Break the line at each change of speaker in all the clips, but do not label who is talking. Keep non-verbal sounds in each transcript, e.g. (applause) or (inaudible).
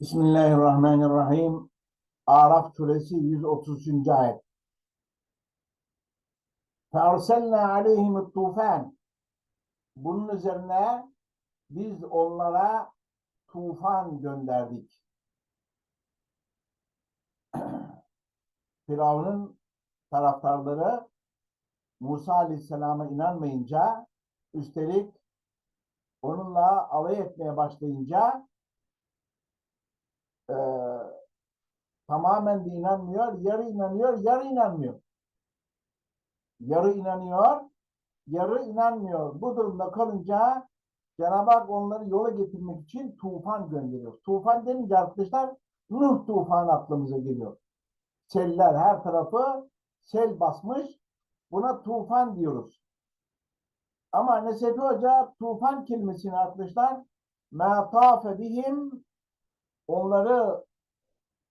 Bismillahirrahmanirrahim. Araf suresi 130. ayet. Ferselna aleyhim tufen. Bunun üzerine biz onlara tufan gönderdik. (clears throat) Firavun'un taraftarları Musa Aleyhisselam'a inanmayınca üstelik onunla alay etmeye başlayınca e, tamamen de inanmıyor, yarı inanıyor, yarı inanmıyor. Yarı inanıyor, yarı inanmıyor. Bu durumda kalınca Cenab-ı Hak onları yola getirmek için tufan gönderiyor. Tufan denince arkadaşlar Nuh tufanı aklımıza geliyor. Seller her tarafı sel basmış. Buna tufan diyoruz. Ama Nesefi Hoca tufan kelimesini arkadaşlar مَا طَافَ بِهِمْ onları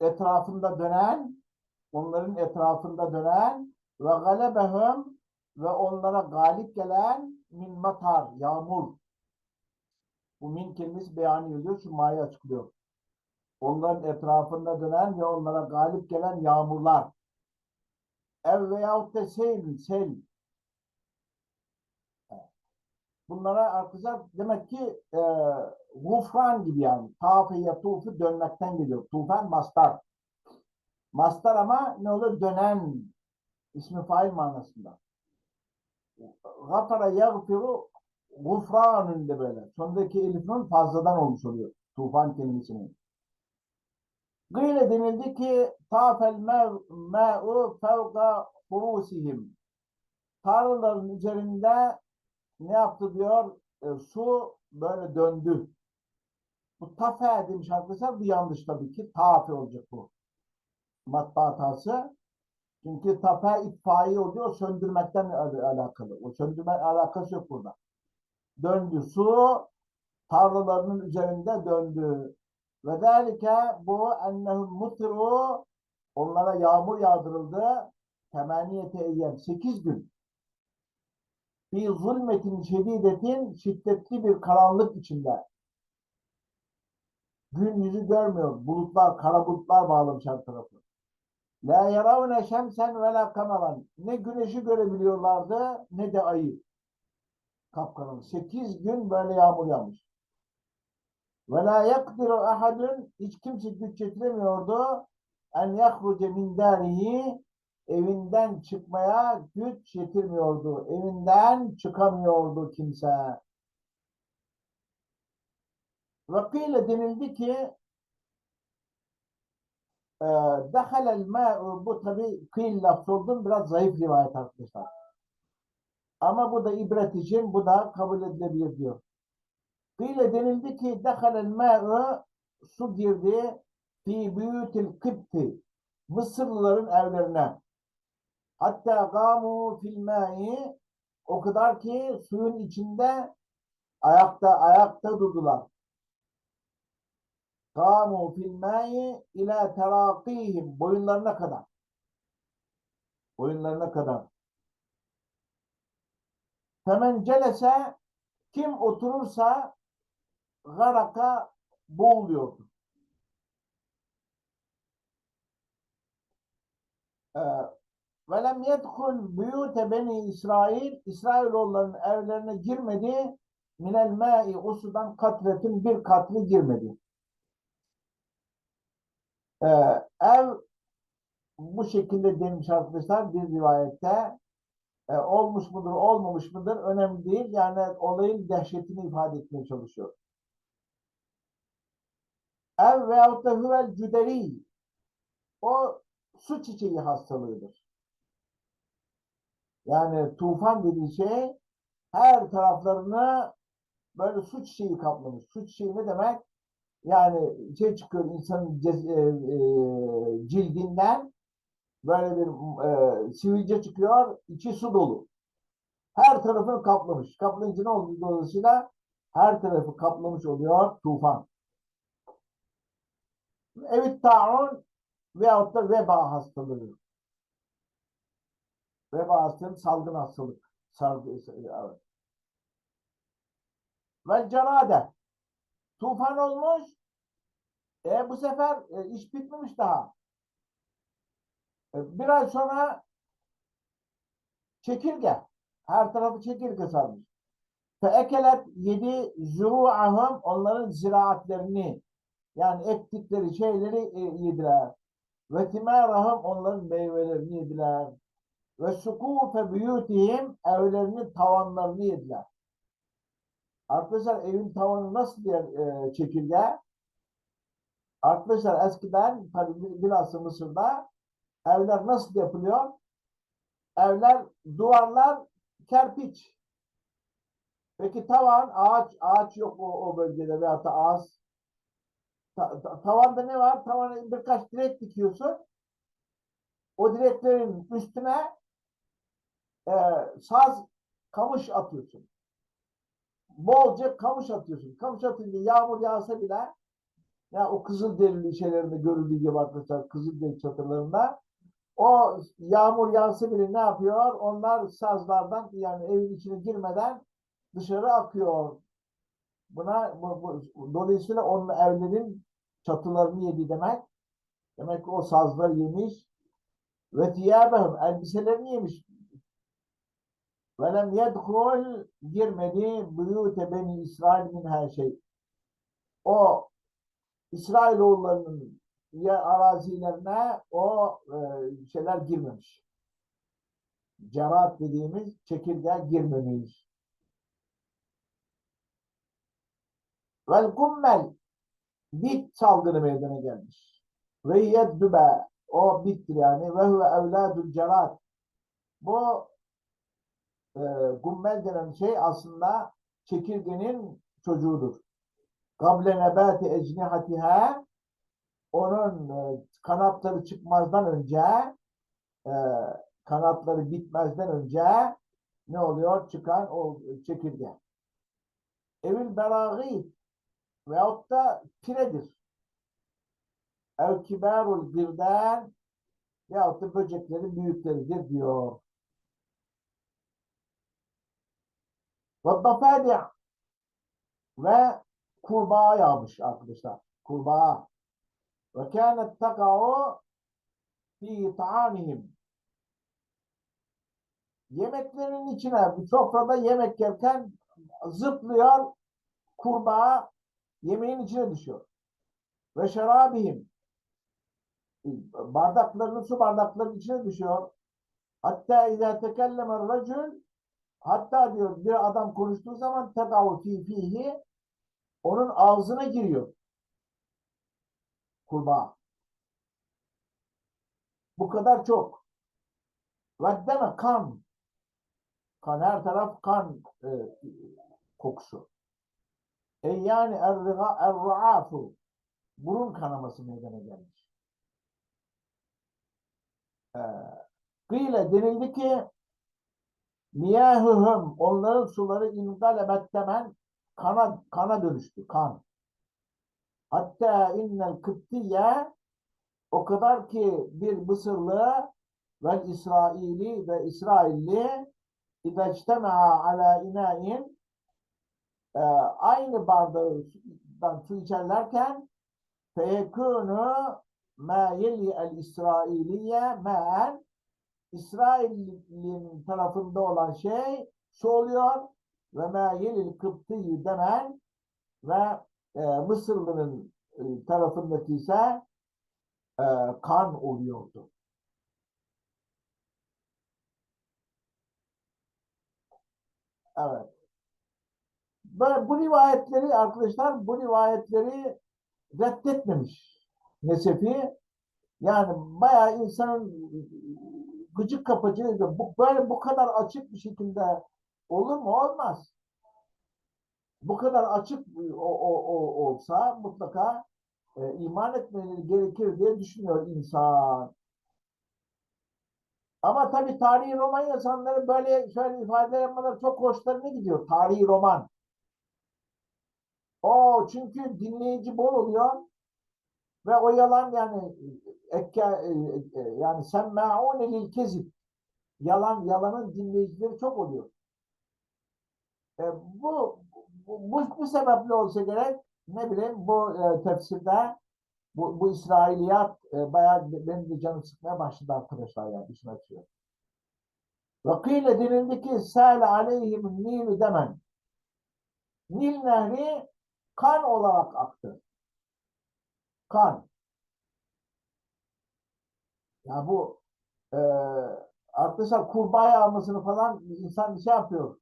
etrafında dönen, onların etrafında dönen ve galebehum ve onlara galip gelen min matar, yağmur. Bu min kelimesi beyanı yazıyor, şu ma'yı açıklıyor. Onların etrafında dönen ve onlara galip gelen yağmurlar. Ev veyahut da sel, sel. Bunlara arkadaşlar demek ki e, gufran gibi yani. Tafe yatufu dönmekten geliyor. Tufan mastar. Mastar ama ne olur? Dönen ismi fail manasında. Gafara yagfiru gufranın de böyle. Sondaki elifin fazladan olmuş oluyor. Tufan kelimesinin. Gıyle denildi ki tafel me'u fevka furusihim. Tarlaların üzerinde ne yaptı diyor? E, su böyle döndü. Bu tafe demiş arkadaşlar bu yanlış tabii ki. Tafe olacak bu. Matbaa hatası. Çünkü tafe itfaiye oluyor. Söndürmekten al- alakalı. O söndürme alakası yok burada. Döndü. Su tarlalarının üzerinde döndü. Ve derike bu ennehum mutiru onlara yağmur yağdırıldı. Temeniyete eyyem. Sekiz gün bir zulmetin şedidetin şiddetli bir karanlık içinde. Gün yüzü görmüyor. Bulutlar, kara bulutlar bağlamış her tarafı. La yaravne şemsen ve la kamaran. Ne güneşi görebiliyorlardı ne de ayı. Kapkaranlık. Sekiz gün böyle yağmur yağmış. Ve la yakdiru ahadun hiç kimse güç yetiremiyordu en yahruce min darihi evinden çıkmaya güç yetirmiyordu. Evinden çıkamıyordu kimse. Vakile denildi ki e, dehalel ma'u bu tabi kıyıl lafz olduğum biraz zayıf rivayet arkadaşlar. Ama bu da ibret için bu da kabul edilebilir diyor. Kıyla denildi ki dehalel ma'u su girdi fi büyütil kıpti Mısırlıların evlerine. Hatta gamu fil ma'i o kadar ki suyun içinde ayakta ayakta durdular. Gamu fil ma'i ila terakihim boyunlarına kadar. Boyunlarına kadar. Femen celese kim oturursa garaka boğuluyordu. Ee, ve lem yedhul buyute beni İsrail İsrailoğullarının evlerine girmedi. Minel ma'i o sudan katretin bir katli girmedi. Ee, ev bu şekilde demiş arkadaşlar bir rivayette e, olmuş mudur olmamış mıdır önemli değil. Yani olayın dehşetini ifade etmeye çalışıyor. Ev veyahut da hüvel cüderi o su çiçeği hastalığıdır. Yani tufan dediği şey her taraflarını böyle su çiçeği kaplamış. Su çiçeği ne demek? Yani şey çıkıyor insanın e, e, cildinden böyle bir e, sivilce çıkıyor, içi su dolu. Her tarafını kaplamış. Kaplayınca ne oldu dolayısıyla? Her tarafı kaplamış oluyor tufan. Evet taun veyahut da veba hastalığı. Veba hastalığı salgın hastalık. Sargı, evet. Ve cerade. Tufan olmuş. E bu sefer e, iş bitmemiş daha. E, bir ay sonra çekirge. Her tarafı çekirge sarmış. Feekelet yedi zuru'ahum onların ziraatlerini yani ektikleri şeyleri e, yediler. Ve timarahum onların meyvelerini yediler. Ve sukufe buyutihim evlerinin tavanlarını yediler. Arkadaşlar evin tavanı nasıl yer e, çekirge? Arkadaşlar eskiden tabii bilhassa Mısır'da evler nasıl yapılıyor? Evler, duvarlar kerpiç. Peki tavan, ağaç, ağaç yok o, o bölgede veyahut da ağaç. Ta- ta- tavanda ne var? Tavana birkaç direk dikiyorsun. O direklerin üstüne e, saz, kamış atıyorsun. Bolca kamış atıyorsun. Kamış atınca yağmur yağsa bile ya o kızıl derili şeylerinde görüldüğü gibi arkadaşlar kızıl deri çatırlarında o yağmur yağsa bile ne yapıyor? Onlar sazlardan yani evin içine girmeden dışarı akıyor. Buna bu, bu- dolayısıyla onun evlerin çatılarını yedi demek. Demek ki o sazlar yemiş ve tiyabehum elbiselerini yemiş. Ve lem yedhul girmedi buyute beni İsrail min her şey. O İsrailoğullarının ya arazilerine o e, şeyler girmemiş. Cerat dediğimiz çekirge girmemiş. Vel kummel bit salgını meydana gelmiş. Ve yeddübe o bittir yani ve huve evladul cerat. Bu e, gummel denen şey aslında çekirgenin çocuğudur. Kable nebati ecnihatiha onun e, kanatları çıkmazdan önce e, kanatları bitmezden önce ne oluyor? Çıkan o çekirge. Evil beragi veyahut da piredir. Ev kibarul birden veyahut da böceklerin büyükleridir diyor. Ve dafadi' ve kurbağa yağmış arkadaşlar. Kurbağa. Ve kânet teka'u fi ta'amihim. Yemeklerin içine, bir sofrada yemek yerken zıplıyor kurbağa yemeğin içine düşüyor. Ve şerabihim. Bardaklarının, su bardaklarının içine düşüyor. Hatta izâ tekelleme racül hatta diyor bir adam konuştuğu zaman teka'u fi fihi onun ağzına giriyor. Kurbağa. Bu kadar çok. Ve deme kan. Kan her taraf kan e, kokusu. E yani er-riga- er-ruafu burun kanaması meydana gelmiş. E, Kıyle denildi ki miyahuhum onların suları ingalebet demen kana, kana dönüştü. Kan. Hatta innel kıptiye o kadar ki bir Mısırlı ve İsraili ve İsrailli İdeçtema'a ala inain e, aynı bardağından su içerlerken feyekûnü ma yeli el İsrailiye me'en İsrail'in tarafında olan şey su oluyor ve ma yelil kıptıyı demen ve e, Mısırlı'nın e, tarafındaki ise e, kan oluyordu. Evet. Böyle bu rivayetleri arkadaşlar bu rivayetleri reddetmemiş Nesefi. Yani bayağı insanın gıcık kapıcı bu böyle bu kadar açık bir şekilde olur mu? Olmaz. Bu kadar açık o, o, o olsa mutlaka e, iman etmeleri gerekir diye düşünüyor insan. Ama tabii tarihi roman yazanları böyle şöyle ifade yapmaları çok hoşlarına gidiyor. Tarihi roman. O çünkü dinleyici bol oluyor ve o yalan yani ekke, e, e, yani sen ma'un lil kezib yalan yalanın dinleyicileri çok oluyor. E, bu, bu bu bu sebeple olsa gerek ne bileyim bu e, tefsirde Bu, bu İsrailiyat e, bayağı be- benim de canım sıkmaya başladı arkadaşlar ya işin açıyor. Ve kıyle denildi ki sel aleyhim nilü demen. Nil nehri kan olarak aktı. Kan. Ya bu e, arkadaşlar kurbağa yağmasını falan insan bir şey yapıyor.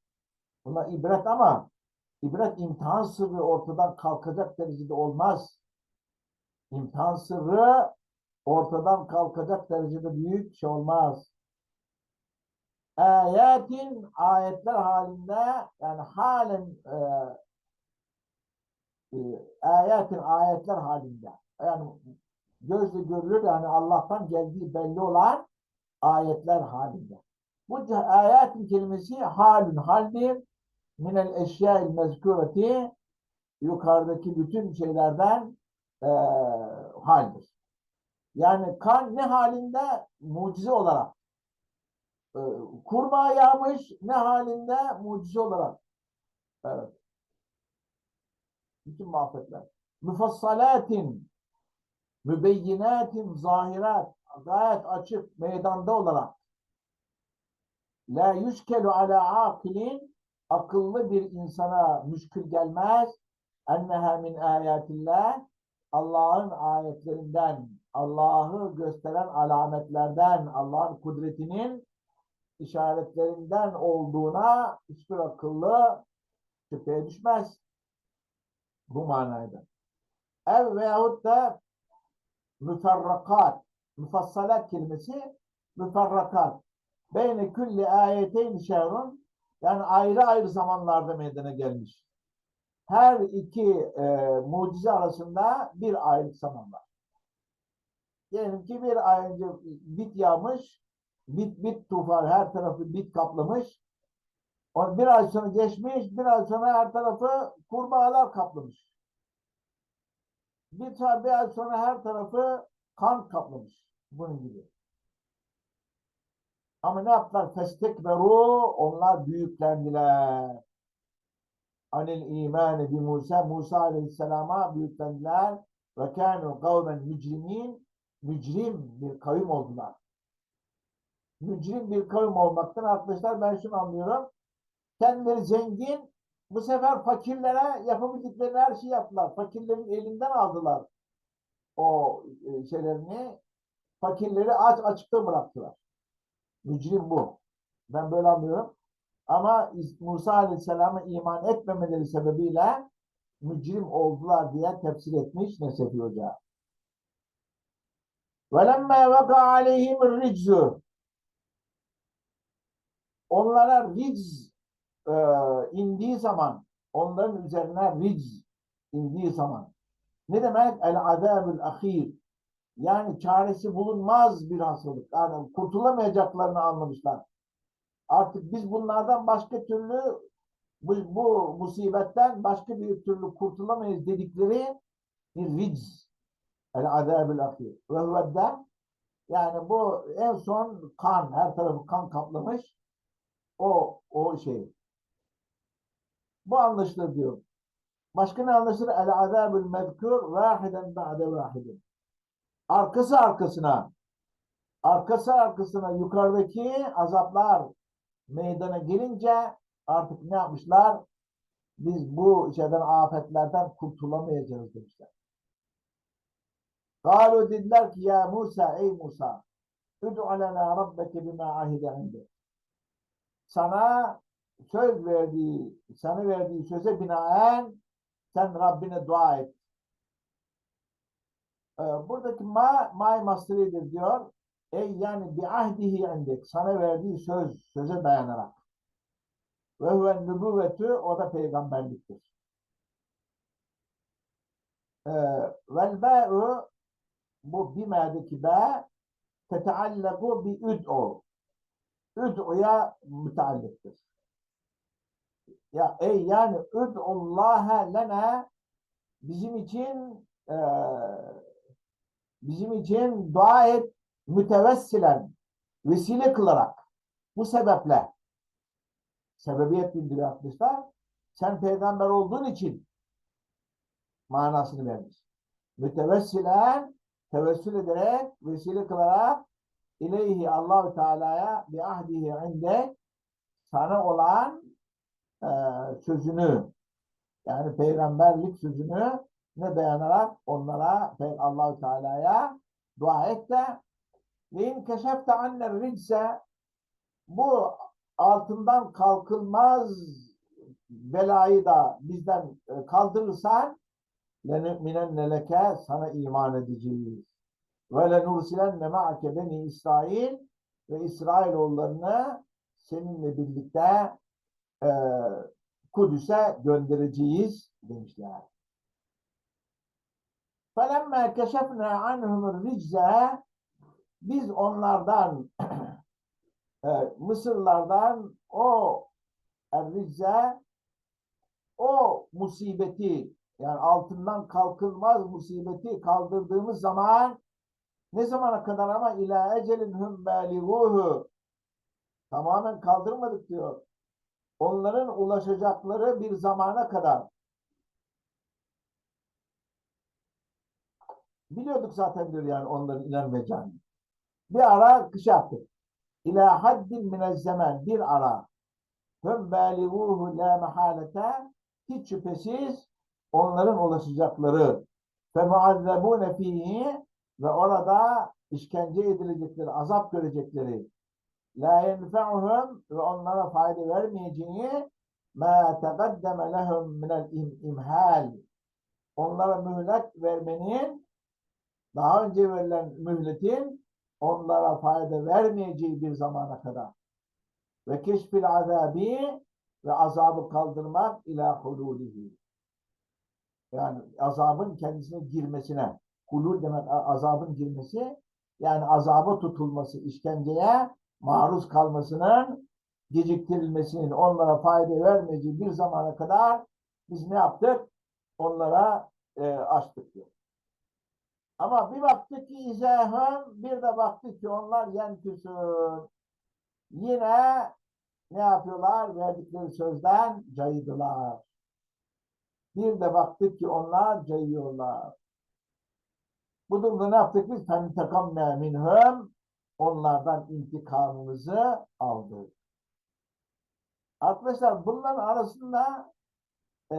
Buna ibret ama ibret imtihan sırrı ortadan kalkacak derecede olmaz. İmtihan sırrı ortadan kalkacak derecede büyük şey olmaz. Ayetin ayetler halinde yani halen e, e, ayetin ayetler halinde yani gözle görülür yani Allah'tan geldiği belli olan ayetler halinde. Bu ayetin kelimesi halün haldir minel eşya'il mezkureti yukarıdaki bütün şeylerden e, haldir. Yani kan ne halinde? Mucize olarak. E, kurbağa yağmış ne halinde? Mucize olarak. Evet. Bütün mahfetler. Mufassalatin mübeyyinatin zahirat gayet açık meydanda olarak la yüşkelu ala akilin akıllı bir insana müşkül gelmez enneha min ayatillah Allah'ın ayetlerinden Allah'ı gösteren alametlerden Allah'ın kudretinin işaretlerinden olduğuna hiçbir akıllı şüpheye düşmez. Bu manayda. Ev veyahut da müferrakat, müfassalat kelimesi müferrakat. Beyne külli ayeteyn şehrun yani ayrı ayrı zamanlarda meydana gelmiş. Her iki e, mucize arasında bir aylık zaman var. Diyelim ki bir ay önce bit yağmış, bit bit tufan her tarafı bit kaplamış. Bir ay sonra geçmiş, bir ay sonra her tarafı kurbağalar kaplamış. Bir, bir ay sonra her tarafı kan kaplamış. Bunun gibi. Ama ne yaptılar? Festekberu onlar büyüklendiler. Anil imani bi Musa Musa Aleyhisselam'a büyüklendiler ve kânu kavmen mücrimin mücrim bir kavim oldular. Mücrim bir kavim olmaktan arkadaşlar ben şunu anlıyorum. Kendileri zengin bu sefer fakirlere yapabildikleri her şeyi yaptılar. Fakirlerin elinden aldılar o e, şeylerini. Fakirleri aç açıkta bıraktılar. Mücrim bu. Ben böyle anlıyorum. Ama İs- Musa Aleyhisselam'a iman etmemeleri sebebiyle mücrim oldular diye tefsir etmiş Nesefi Hoca. وَلَمَّا وَقَعَ عَلَيْهِمُ الرِّجْزُ Onlara ric e, indiği zaman, onların üzerine ric indiği zaman. Ne demek? El-azabül ahir. Yani çaresi bulunmaz bir hastalık. Yani kurtulamayacaklarını anlamışlar. Artık biz bunlardan başka türlü bu, bu musibetten başka bir türlü kurtulamayız dedikleri bir ric. El-azabül ahir. Ve huveddem yani bu en son kan, her tarafı kan kaplamış. O, o şey. Bu anlaşılır diyor. Başka ne anlaşılır? El azabül mezkur vahiden ba'de vahidin. Arkası arkasına arkası arkasına yukarıdaki azaplar meydana gelince artık ne yapmışlar? Biz bu şeyden afetlerden kurtulamayacağız demişler. Galu dediler ki ya Musa ey Musa Üd'u lena rabbeke bima ahide inde. Sana söz verdiği, sana verdiği söze binaen sen Rabbine dua et. Ee, buradaki ma, may masteridir diyor. Ey yani bi ahdihi indek. Sana verdiği söz, söze dayanarak. Ve huven nübüvvetü, o da peygamberliktir. Ee, vel ba'u, bu bima'daki ba, teteallaku bi üd'u. Üd'uya müteallıktır. Ya ey yani üd'ullaha lena bizim için eee bizim için dua et mütevessilen vesile kılarak bu sebeple sebebiyet bildiriyor arkadaşlar. Sen peygamber olduğun için manasını vermiş. mütevessilen tevessül ederek vesile kılarak ileyhi Allahu Teala'ya bi ahdihi inde sana olan e, sözünü yani peygamberlik sözünü ne dayanarak onlara Allahu Teala'ya dua et de ve in keşefte anne ritse bu altından kalkılmaz belayı da bizden e, kaldırırsan lenü'minenne leke sana iman edeceğiz. Ve lenursilenne ma'ake beni İsrail ve İsrailoğullarını seninle birlikte e, Kudüs'e göndereceğiz demişler. فَلَمَّا كَشَفْنَا عَنْهُمُ الرِّجْزَ Biz onlardan (clears throat) e, Mısırlardan o er-ricze o musibeti yani altından kalkılmaz musibeti kaldırdığımız zaman ne zamana kadar ama ila ecelin hum bâligûhü tamamen kaldırmadık diyor. Onların ulaşacakları bir zamana kadar. Biliyorduk zaten diyor yani onların inanmayacağını. Bir ara kış yaptık. İlâ haddin minez zaman bir ara. Hüm bâligûhü lâ mehalete hiç şüphesiz onların ulaşacakları ve muazzebûne fîhî ve orada işkence edilecekleri, azap görecekleri la yenfe'uhum ve onlara fayda vermeyeceği ma tegaddeme lehum minel im- imhal. Onlara mühlet vermenin daha önce verilen mühletin onlara fayda vermeyeceği bir zamana kadar. Ve keşfil azabi ve azabı kaldırmak ila hululihi. Yani azabın kendisine girmesine hulul demek azabın girmesi yani azaba tutulması işkenceye maruz kalmasının geciktirilmesinin onlara fayda vermeyeceği bir zamana kadar biz ne yaptık? Onlara e, açtık diyor. Ama bir baktık ki izahım, bir de baktık ki onlar yenküsün. Yine ne yapıyorlar? Verdikleri sözden cayıdılar. Bir de baktık ki onlar cayıyorlar. Bu durumda ne yaptık biz? Fentekamne minhum onlardan intikamımızı aldık. Arkadaşlar bunların arasında e,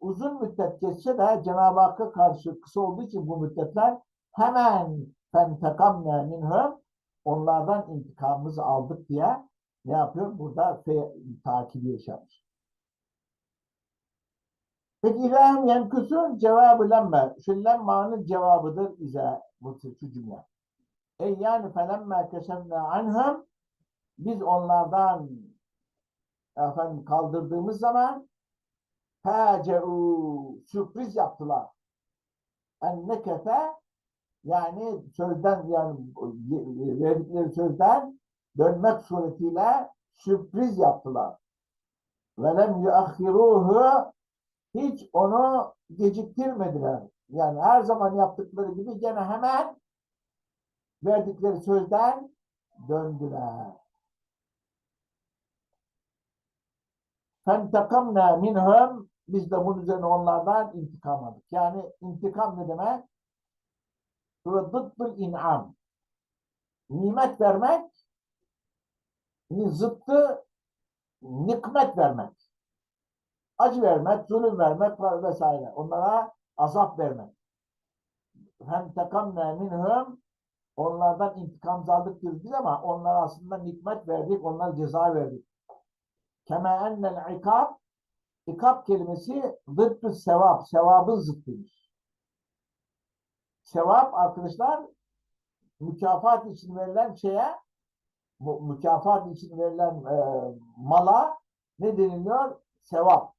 uzun müddet geçse de Cenab-ı Hakk'a karşı kısa olduğu için bu müddetler hemen fentekamne minhum onlardan intikamımızı aldık diye ne yapıyor? Burada fe, takibi yaşamış. Peki ilahım yenküsün cevabı lemme. Şu lemmanın cevabıdır bize bu, şu cümle. E yani felemme keşefne anhum biz onlardan efendim kaldırdığımız zaman fâce'û sürpriz yaptılar. Ennekefe yani sözden yani verdikleri sözden dönmek suretiyle sürpriz yaptılar. Ve lem yuakhiruhu hiç onu geciktirmediler. Yani her zaman yaptıkları gibi gene hemen verdikleri sözden döndüler. Fentekamna minhum biz de bunun üzerine onlardan intikam aldık. Yani intikam ne demek? Dıddıl in'am. Nimet vermek zıttı nikmet vermek. Acı vermek, zulüm vermek vesaire. Onlara azap vermek. Tekamne minhum onlardan intikam aldık diyoruz biz ama onlara aslında nikmet verdik, onlara ceza verdik. Kema ennel ikab ikab kelimesi zıttı sevap, sevabın zıttıymış. Sevap arkadaşlar mükafat için verilen şeye mükafat için verilen e, mala ne deniliyor? Sevap.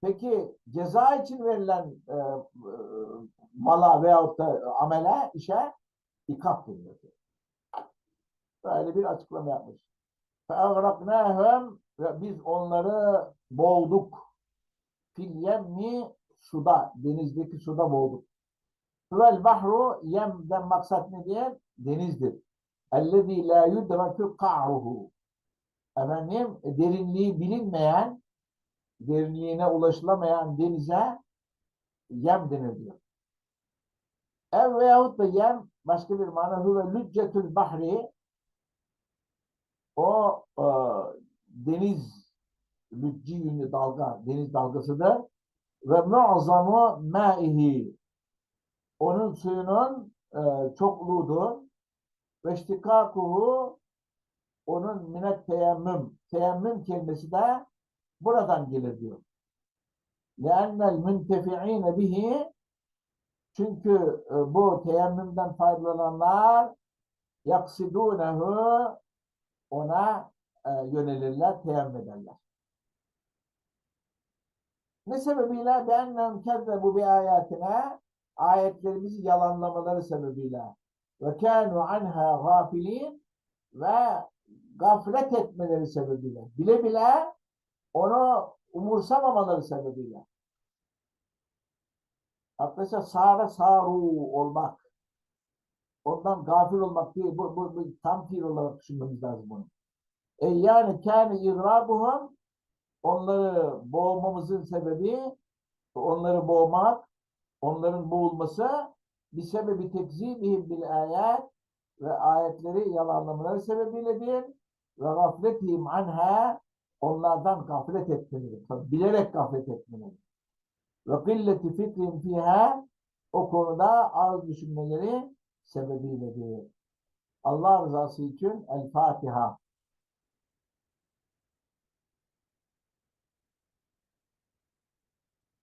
Peki ceza için verilen e, e, mala veyahut da amele, işe ikap deniliyor. Böyle bir açıklama yapmış. فَاَغْرَقْنَاهُمْ ve biz onları boğduk. Fil yemmi suda, denizdeki suda boğduk. Vel bahru yemden maksat ne diye? Denizdir. Ellezî lâ yudrakü ka'ruhu. Efendim, derinliği bilinmeyen, derinliğine ulaşılamayan denize yem denir diyor. Ev veyahut da yem başka bir mana huve lüccetül bahri o e, deniz lücci yünlü dalga, deniz dalgasıdır. Ve mu'zamu maihi onun suyunun e, çokluğudur. Ve iştikakuhu onun minet teyemmüm. Teyemmüm kelimesi de buradan gelir diyor. لَاَنَّ الْمُنْتَفِعِينَ bihi çünkü e, bu teyemmümden faydalananlar yaksidunehu ona e, yönelirler, teyemmüm ederler. Ne sebebiyle? Be'ennem kezzebu bi ayetine ayetlerimizi yalanlamaları sebebiyle ve kânu anha gafilin ve gaflet etmeleri sebebiyle bile bile onu umursamamaları sebebiyle Arkadaşlar sağra saru olmak. Ondan gafil olmak değil. Bu, bu, bu tam fiil olarak düşünmemiz lazım bunu. E yani kâne igrabuhum onları boğmamızın sebebi onları boğmak, onların boğulması bir sebebi tekzibihim bil ayet ve ayetleri yalanlamaları sebebiyledir ve gafletihim anha onlardan gaflet etmeleri. Tabii bilerek gaflet etmeleri ve kılleti fikrin fiha o konuda az düşünmeleri sebebiyledir. Allah rızası için El Fatiha.